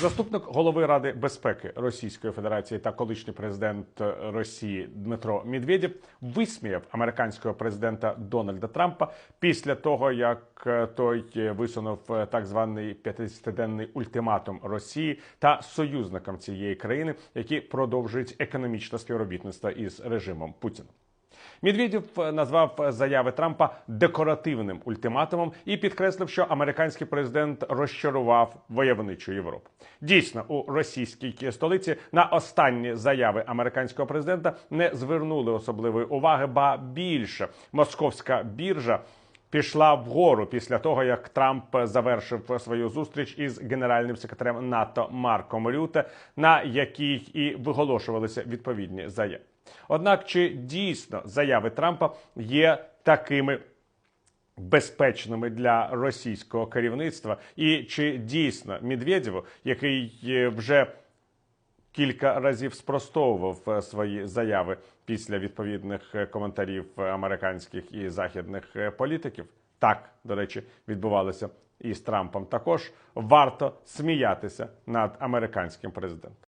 Заступник голови Ради безпеки Російської Федерації та колишній президент Росії Дмитро Медведєв висміяв американського президента Дональда Трампа після того, як е, той висунув е, так званий 50-денний ультиматум Росії та союзникам цієї країни, які продовжують економічне співробітництво із режимом Путіна. Медведєв е, назвав заяви Трампа декоративним ультиматумом і підкреслив, що американський президент розчарував войовничу Європу. Дійсно, у російській столиці на останні заяви американського президента не звернули особливої уваги, ба більше московська біржа. Пішла вгору після того, як Трамп завершив свою зустріч із генеральним секретарем НАТО Марком Рюте, на якій і виголошувалися відповідні заяви. Однак, чи дійсно заяви Трампа є такими безпечними для російського керівництва, і чи дійсно Медведєву, який е, вже кілька разів спростовував е, свої заяви після відповідних е, коментарів американських і західних політиків. Так, до речі, відбувалося і з Трампом. Також варто сміятися над американським президентом.